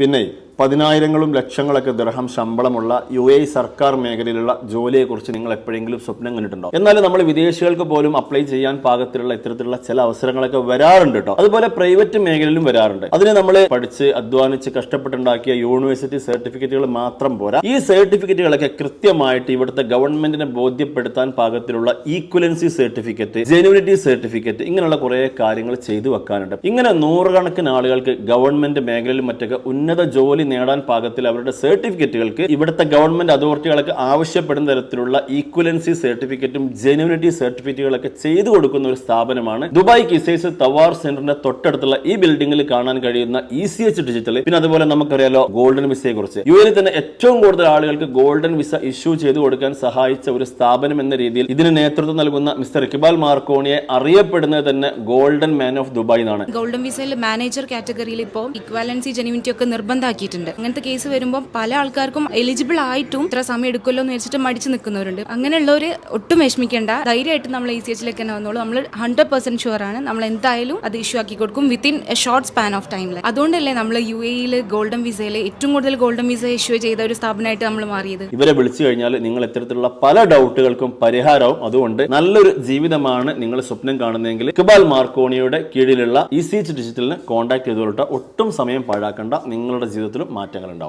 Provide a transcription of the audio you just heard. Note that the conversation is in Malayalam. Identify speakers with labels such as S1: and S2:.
S1: പിന്നെ പതിനായിരങ്ങളും ലക്ഷങ്ങളൊക്കെ ദൃഹം ശമ്പളമുള്ള യു എ സർക്കാർ മേഖലയിലുള്ള ജോലിയെക്കുറിച്ച് നിങ്ങൾ എപ്പോഴെങ്കിലും സ്വപ്നം കണ്ടിട്ടുണ്ടോ? എന്നാൽ നമ്മൾ വിദേശികൾക്ക് പോലും അപ്ലൈ ചെയ്യാൻ പാകത്തിലുള്ള ഇത്തരത്തിലുള്ള ചില അവസരങ്ങളൊക്കെ വരാറുണ്ട് കേട്ടോ. അതുപോലെ പ്രൈവറ്റ് മേഖലയിലും വരാറുണ്ട്. അതിന് നമ്മൾ പഠിച്ച് അധ്വാനിച്ച് കഷ്ടപ്പെട്ടുണ്ടാക്കിയ യൂണിവേഴ്സിറ്റി സർട്ടിഫിക്കറ്റുകൾ മാത്രം പോരാ. ഈ സർട്ടിഫിക്കറ്റുകളൊക്കെ കൃത്യമായിട്ട് ഇവിടുത്തെ ഗവൺമെന്റിനെ ബോധ്യപ്പെടുത്താൻ പാകത്തിലുള്ള ഈക്വലൻസി സർട്ടിഫിക്കറ്റ് ജെനുവിനിറ്റി സർട്ടിഫിക്കറ്റ് ഇങ്ങനെയുള്ള കുറേ കാര്യങ്ങൾ ചെയ്തു വെക്കാനുണ്ട്. ഇങ്ങനെ നൂറുകണക്കിന് ആളുകൾക്ക് ഗവൺമെന്റ് മേഖലയിലും മറ്റൊക്കെ ഉന്നത ജോലി നേടാൻ പാകത്തിൽ അവരുടെ സർട്ടിഫിക്കറ്റുകൾക്ക് ഇവിടുത്തെ ഗവൺമെന്റ് അതോറിറ്റികളൊക്കെ ആവശ്യപ്പെടുന്ന തരത്തിലുള്ള ഈക്വലൻസി സർട്ടിഫിക്കറ്റും ജെനുവിനിറ്റി സർട്ടിഫിക്കറ്റുകളൊക്കെ ചെയ്തു കൊടുക്കുന്ന ഒരു സ്ഥാപനമാണ്. ദുബായ് കിസൈസ് തവാർ സെന്ററിന്റെ തൊട്ടടുത്തുള്ള ഈ ബിൽഡിംഗിൽ കാണാൻ കഴിയുന്ന ഇ സി എച്ച് ഡിജിറ്റൽ പിന്നെ അതുപോലെ നമുക്കറിയാലോ ഗോൾഡൻ വിസയെ കുറിച്ച് യു എയിൽ തന്നെ ഏറ്റവും കൂടുതൽ ആളുകൾക്ക് ഗോൾഡൻ വിസ ഇഷ്യൂ ചെയ്തു കൊടുക്കാൻ സഹായിച്ച ഒരു സ്ഥാപനം എന്ന രീതിയിൽ ഇതിന് നേതൃത്വം നൽകുന്ന മിസ്റ്റർ ഇക്ബാൽ മാർക്കോണിയെ അറിയപ്പെടുന്നത് തന്നെ ഗോൾഡൻ മാൻ ഓഫ് ദുബായ് എന്നാണ്.
S2: ഗോൾഡൻ വിസയിൽ മാനേജർ കാറ്റഗറിയിൽ ഇപ്പോൾ ഇക്വാലൻസി ജെനുവിനിറ്റി ഒക്കെ നിർബന്ധമാക്കിയിട്ടുണ്ട് അങ്ങനത്തെ കേസ് വരുമ്പോൾ പല ആൾക്കാർക്കും എലിജിബിൾ ആയിട്ടും ഇത്ര സമയം എടുക്കുമല്ലോ എന്ന് വെച്ചിട്ട് മടിച്ചു നിൽക്കുന്നവരുണ്ട്. അങ്ങനെയുള്ളവർ ഒട്ടും വിഷമിക്കേണ്ട. ധൈര്യമായിട്ട് നമ്മൾ ഇ സി എച്ചിലേക്ക് തന്നെ വന്നോളൂ. നമ്മൾ ഹൺഡ്രഡ് പെർസെന്റ് ഷുവർ ആണ്. നമ്മൾ എന്തായാലും അത് ഇഷ്യൂ ആക്കി കൊടുക്കും within a short span of ടൈമിൽ അതുകൊണ്ടല്ലേ നമ്മൾ യു എയിൽ ഗോൾഡൻ വിസയിൽ ഏറ്റവും കൂടുതൽ ഗോൾഡൻ വിസ ഇഷ്യൂ ചെയ്ത ഒരു സ്ഥാപനമായിട്ട് നമ്മൾ മാറിയത്.
S1: ഇവരെ വിളിച്ചു കഴിഞ്ഞാൽ നിങ്ങൾ ഇത്തരത്തിലുള്ള പല ഡൗട്ടുകൾക്കും പരിഹാരവും അതുകൊണ്ട് നല്ലൊരു ജീവിതമാണ് നിങ്ങൾ സ്വപ്നം കാണുന്നതെങ്കിൽ ഇക്ബാൽ മാർക്കോണിയുടെ കീഴിലുള്ള ഇ സി ഡിജിറ്റലിനെ കോൺടാക്ട് ചെയ്തുകൊണ്ട് ഒട്ടും സമയം പാഴാക്കണ്ട നിങ്ങളുടെ ജീവിതത്തിലും. മാറ്റങ്ങൾ ഉണ്ടാവും